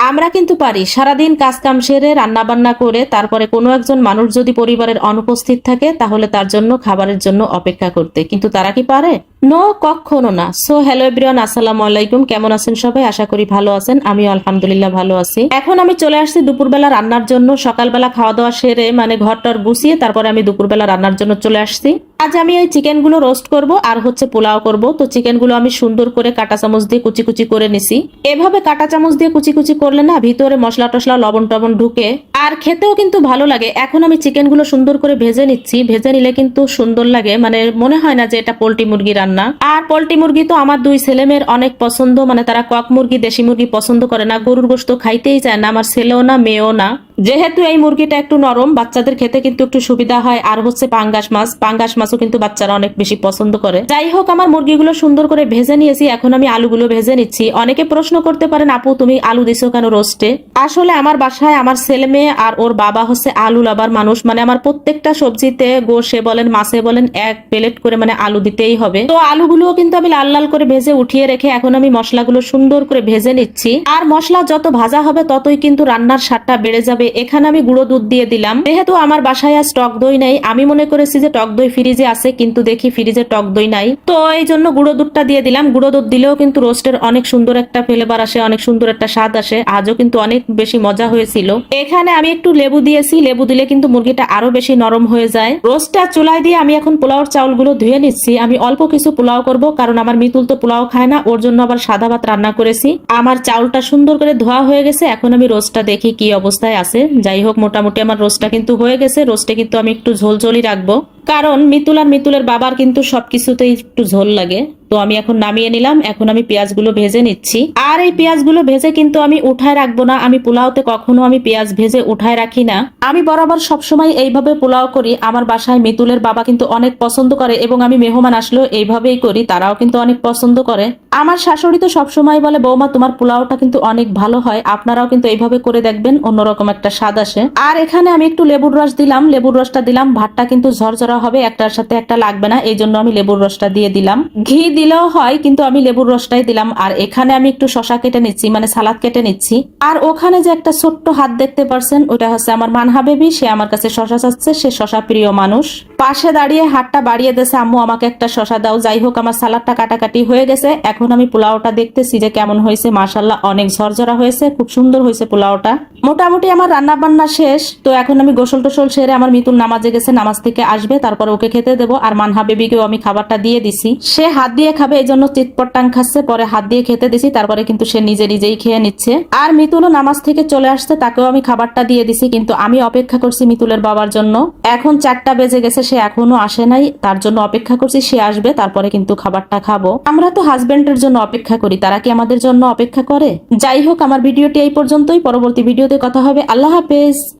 আমরা কিন্তু পারি সারাদিন কাজ কাম সেরে রান্না বান্না করে তারপরে কোনো একজন মানুষ যদি পরিবারের অনুপস্থিত থাকে, তাহলে তার জন্য খাবারের জন্য অপেক্ষা করতে। কিন্তু তারা কি পারে? নো, কখনো না। সো, হ্যালো এভরিওয়ান, আসসালামু আলাইকুম। কেমন আছেন সবাই? আশা করি ভালো আছেন। আমি আলহামদুলিল্লাহ ভালো আছি। এখন আমি চলে আসছি দুপুরবেলা রান্নার জন্য। সকালবেলা খাওয়া দাওয়া সেরে মানে ঘরটার গুছিয়ে তারপরে আমি দুপুরবেলা রান্নার জন্য চলে আসছি। আজ আমি এই চিকেনগুলো রোস্ট করব আর হচ্ছে পোলাও করব। তো চিকেনগুলো আমি সুন্দর করে কাটা চামচ দিয়ে কুচি কুচি করে নিছি। এভাবে কাটা চামচ দিয়ে কুচি কুচি করলে না ভিতরে মশলা টসলা, লবণ টবণ ঢুকে। আর খেতেও কিন্তু ভালো লাগে। এখন আমি চিকেনগুলো সুন্দর করে ভেজে নিচ্ছি। ভেজে নিলে কিন্তু সুন্দর লাগে। মানে মনে হয় না যে এটা পোলট্রি মুরগি রান্না। আর পোলট্রি মুরগি তো আমার দুই ছেলেমেয়ের অনেক পছন্দ। মানে তারা কক মুরগি, দেশি মুরগি পছন্দ করে না। গরুর গোস্ত খাইতেই চায় না। আমার ছেলেও না, মেয়েও না। যেহেতু এই মুরগিটা একটু নরম, বাচ্চাদের খেতে কিন্তু একটু সুবিধা হয়। আর হচ্ছে পাঙ্গাস মাছ, পাঙ্গাস মাছও কিন্তু বাচ্চারা অনেক বেশি পছন্দ করে। যাই হোক, আমার মুরগিগুলো সুন্দর করে ভেজে নিয়েছি, এখন আমি আলুগুলো ভেজে নিচ্ছি। অনেকে প্রশ্ন করতে পারেন, আপু, তুমি আলু দিছো কেন রোস্টে? আসলে আমার বাসায় আমার ছেলে মেয়ে আর ওর বাবা হচ্ছে আলু লাবার মানুষ। মানে আমার প্রত্যেকটা সবজিতে গোশে বলেন মাছে বলেন, এক প্লেট করে মানে আলু দিতেই হবে। তো আলুগুলোও কিন্তু আমি লাল লাল করে ভেজে উঠিয়ে রেখে এখন আমি মশলাগুলো সুন্দর করে ভেজে নিচ্ছি। আর মশলা যত ভাজা হবে, ততই কিন্তু রান্নার স্বাদটা বেড়ে যাবে এখানে আমি গুঁড়ো দুধ দিয়ে দিলাম। যেহেতু আমার বাসায় আজ টক দই নাই, আমি মনে করেছি যে টক দই ফ্রিজে আছে, কিন্তু দেখি ফ্রিজে টক দই নাই। তো এই জন্য গুঁড়ো দুধটা দিয়ে দিলাম। গুঁড়ো দুধ দিলেও কিন্তু রোস্টের অনেক সুন্দর একটা ফ্লেভার আসে, অনেক সুন্দর একটা স্বাদ আসে। আজও কিন্তু অনেক বেশি মজা হয়েছিল। এখানে আমি একটু লেবু দিয়েছি। লেবু দিলে কিন্তু মুরগিটা আরও বেশি নরম হয়ে যায়। রোস্টটা চুলায় দিয়ে আমি এখন পোলাওর চাউলগুলো ধুয়ে নিচ্ছি। আমি অল্প কিছু পোলাও করব, কারণ আমার মিতুল তো পোলাও খায় না, ওর জন্য আবার সাদা ভাত রান্না করেছি। আমার চাউলটা সুন্দর করে ধোয়া হয়ে গেছে। এখন আমি রোস্টটা দেখি কি অবস্থায় আছে। যাই হোক মোটামুটি আমার রোস্টটা কিন্তু হয়ে গেছে। রোস্টে কিন্তু আমি একটু ঝোলঝোলই রাখব। কারণ মিতুল আর মিতুলের বাবার কিন্তু সবকিছুতেই একটু ঝোল লাগে। তো আমি এখন নামিয়ে নিলাম, এখন আমি পেঁয়াজগুলো ভেজে নিচ্ছি। আর এই পেঁয়াজগুলো ভেজে কিন্তু আমি উঠায় রাখব না, আমি পোলাওতে কখনো আমি পেঁয়াজ ভেজে উঠায় রাখি না। আমি বরাবর সবসময় এইভাবে পোলাও করি, আমার বাসায় মিতুলের বাবা কিন্তু অনেক পছন্দ করে এবং আমি মেহমান আসলেও এইভাবেই করি, তারাও কিন্তু অনেক পছন্দ করে। আমার শাশুড়ি তো সবসময় বলে, বৌমা, তোমার পোলাওটা কিন্তু অনেক ভালো হয়, আপনারাও কিন্তু এইভাবে করে দেখবেন, অন্যরকম একটা স্বাদ আসে। আর এখানে আমি একটু লেবুর রস দিলাম, লেবুর রসটা দিলাম, ভাতটা কিন্তু ঝরঝরা হবে, একটার সাথে একটা লাগবে না এই জন্য আমি লেবুর রসটা দিয়ে দিলাম। ঘি দিলেও হয়, কিন্তু আমি লেবুর রসটাই দিলাম। আর এখানে আমি একটু শশা কেটে নিচ্ছি মানে সালাদ কেটে নিচ্ছি। আর ওখানে যে একটা ছোট্ট হাত দেখতে পারছেন, ওটা হচ্ছে আমার মানহা বেবি, সে আমার কাছে শশা চাচ্ছে, সে শশা প্রিয় মানুষ। পাশে দাঁড়িয়ে হাতটা বাড়িয়ে দিয়েছে, আম্মু, আমাকে একটা শশা দাও। যাই হোক, আমার সালাদটা কাটাকাটি হয়ে গেছে। এখন আমি পোলাওটা দেখতেছি যে কেমন হয়েছে। মাসাল্লাহ অনেক ঝরঝরা হয়েছে, খুব সুন্দর হয়েছে পোলাওটা। মোটামুটি আমার রান্না বান্না শেষ। তো এখন আমি গোসল টোসল সেরে আমার মিতুল নামাজে গেছে, নামাজ থেকে আসবে, তারপর ওকে খেতে দেবো। আর মানহা বেবিকেও আমি খাবারটা দিয়ে দিছি। সে হাত দিয়ে খাবে, এই জন্য চিৎপটাং খাচ্ছে, পরে হাত দিয়ে খেতে দিছি, তারপরে কিন্তু সে নিজে নিজেই খেয়ে নিচ্ছে। আর মিতুলও নামাজ থেকে চলে আসছে, তাকেও আমি খাবারটা দিয়ে দিছি, কিন্তু আমি অপেক্ষা করছি মিতুলের বাবার জন্য। এখন চারটা বেজে গেছে, সে এখনও আসে নাই, তার জন্য অপেক্ষা করছি, সে আসবে, তারপরে কিন্তু খাবারটা খাব। আমরা তো হাজবেন্ডের জন্য অপেক্ষা করি, তারা কি আমাদের জন্য অপেক্ষা করে? যাই হোক, আমার ভিডিওটি এই পর্যন্তই, পরবর্তী ভিডিওতে কথা হবে, আল্লাহ হাফেজ।